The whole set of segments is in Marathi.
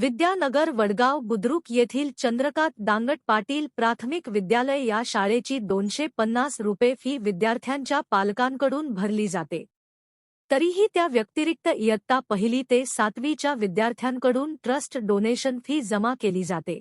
विद्यानगर वडगाव बुद्रुक येथील चंद्रकांत दांगट पाटील प्राथमिक विद्यालय या शाळेची दोनशे पन्नास रुपये फी विद्यार्थ्यांच्या पालकांकडून भरली जाते. तरीही त्या व्यतिरिक्त इयत्ता पहिली ते सातवीच्या विद्यार्थ्यांकडून ट्रस्ट डोनेशन फी जमा केली जाते.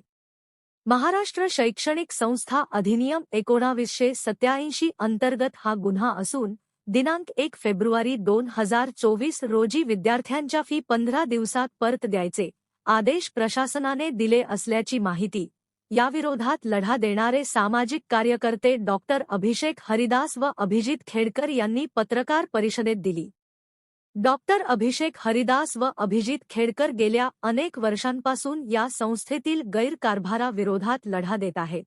महाराष्ट्र शैक्षणिक संस्था अधिनियम एकोणावीसशे सत्याऐंशी अंतर्गत हा गुन्हा असून दिनांक एक फेब्रुवारी दोन हजार चोवीस रोजी विद्यार्थ्यांच्या फी पंधरा दिवसात परत द्यायचे. आदेश प्रशासनाने दिले असल्याची माहिती. याविरोधात लढा देणारे सामाजिक कार्यकर्ते डॉक्टर अभिषेक हरिदास व अभिजित खेडकर यांनी पत्रकार परिषदेत दिली. डॉक्टर अभिषेक हरिदास व अभिजित खेडकर गेल्या अनेक वर्षांपासून या संस्थेतील गैरकारभाराविरोधात लढा देत आहेत.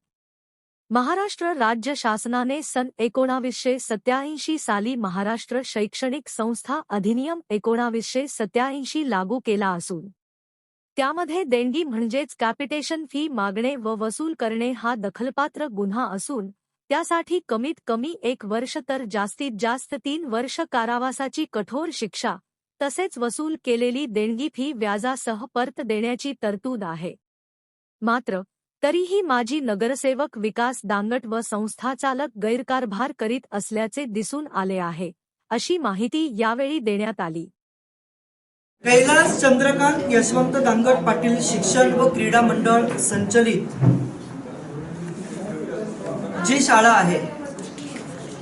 महाराष्ट्र राज्य शासनाने सन एकोणावीसशे सत्याऐंशी साली महाराष्ट्र शैक्षणिक संस्था अधिनियम एकोणावीसशे सत्याऐंशी लागू केला असून त्यामध्ये देणगी म्हणजेच कॅपिटेशन फी मागणे व वसूल करणे हा दखलपात्र गुन्हा असून त्यासाठी कमीत कमी एक वर्ष तर जास्तीत जास्त तीन वर्ष कारावासाची कठोर शिक्षा तसेच वसूल केलेली देणगी फी व्याजासह परत देण्याची तरतूद आहे. मात्र तरीही माजी नगरसेवक विकास दांगट व संस्थाचालक गैरकारभार करीत असल्याचे दिसून आले आहे अशी माहिती यावेळी देण्यात आली. कैलास चंद्रकांत यशवंत दांगट पाटील शिक्षण व क्रीडा मंडळ संचलित जी शाळा आहे.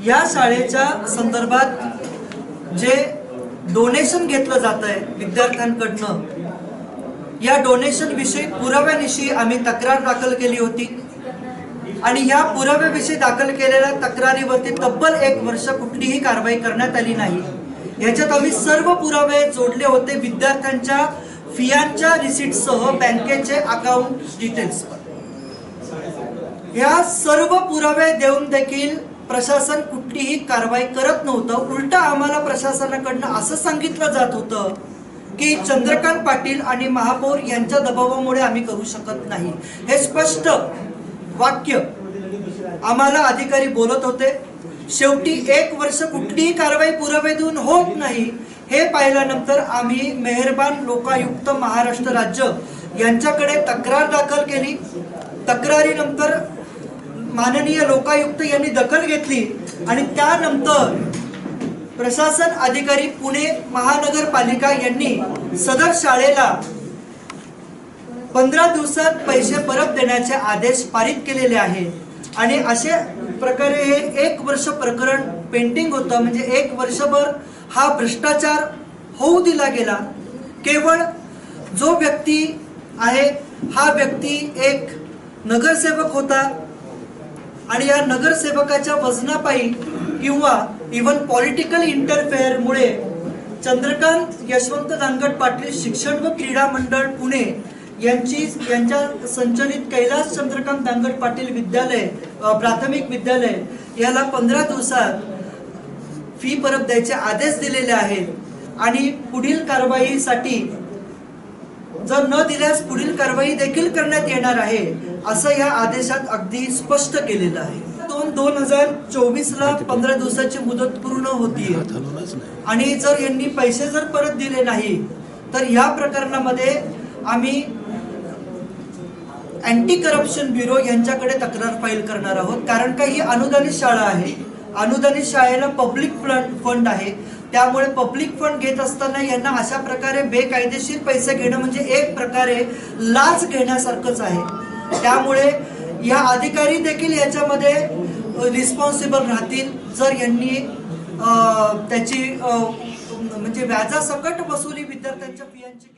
या शाळेच्या संदर्भात जे डोनेशन घेतलं जात आहे विद्यार्थ्यांकडनं या डोनेशन विषयी पुराव्याविषयी आम्ही तक्रार दाखल केली होती. आणि या पुराव्याविषयी दाखल केलेल्या तक्रारीवरती तब्बल एक वर्ष कुठलीही कारवाई करण्यात आली नाही. याच्यात आम्ही सर्व पुरावे जोडले होते विद्यार्थ्यांच्या फियांच्या रिसिटसह बँकेचे अकाउंट डिटेल्स या सर्व पुरावे देऊन देखील प्रशासन कुठलीही कारवाई करत नव्हतं. उलट आम्हाला प्रशासनाकडनं असं सांगितलं जात होतं की चंद्रकांत पाटील आणि महापौर यांच्या दबावामुळे आम्ही करू शकत नाही. हे स्पष्ट वाक्य आम्हाला अधिकारी बोलत होते. शेवटी एक वर्ष कुठलीही कारवाई पुरावे होत नाही. हे पाहिल्यानंतर आम्ही मेहरबान लोकायुक्त महाराष्ट्र राज्य यांच्याकडे तक्रार दाखल केली. तक्रारीनंतर माननीय लोकायुक्त यांनी दखल घेतली आणि त्यानंतर प्रशासन अधिकारी पुणे महानगरपालिका यांनी सदर शाळेला पंधरा दिवसात पैसे परत देण्याचे आदेश पारित केलेले आहेत आणि असे प्रकारे हे एक वर्ष प्रकरण पेंडिंग होतं. म्हणजे एक वर्षभर हा भ्रष्टाचार होऊ दिला गेला. केवळ जो व्यक्ती आहे हा व्यक्ती एक नगरसेवक होता. आणि या नगरसेवकाच्या वजनापायी किंवा इवन पॉलिटिकल इंटरफेअरमुळे चंद्रकांत यशवंत दांगट पाटील शिक्षण व क्रीडा मंडळ पुणे यांची यांच्या संचलित कैलास चंद्रकांत दांगट पाटील विद्यालय प्राथमिक विद्यालय याला पंधरा दिवसात फी परत द्यायचे आदेश दिलेले आहेत. आणि पुढील कारवाईसाठी जर न दिल्यास पुढील कारवाई देखील करण्यात येणार आहे असं या आदेशात अगदी स्पष्ट केलेलं आहे. दोन दोन हजार चोवीस ला पंधरा दिवसाची मुदत पूर्ण होती आणि जर यांनी पैसे जर परत दिले नाही तर या प्रकरणामध्ये आम्ही अँटी करप्शन ब्युरो यांच्याकडे तक्रार फाईल करणार आहोत. कारण का ही अनुदानित शाळा आहे? अनुदानित शाळेला पब्लिक फंड आहे. त्यामुळे पब्लिक फंड घेत असताना यांना अशा प्रकारे बेकायदेशीर पैसे घेणं म्हणजे एक प्रकारे लाच घेण्यासारखंच आहे. त्यामुळे या अधिकारी देखील याच्यामध्ये रिस्पॉन्सिबल राहतील. जर यांनी त्याची म्हणजे व्याजासकट वसुली विद्यार्थ्यांच्या फियांची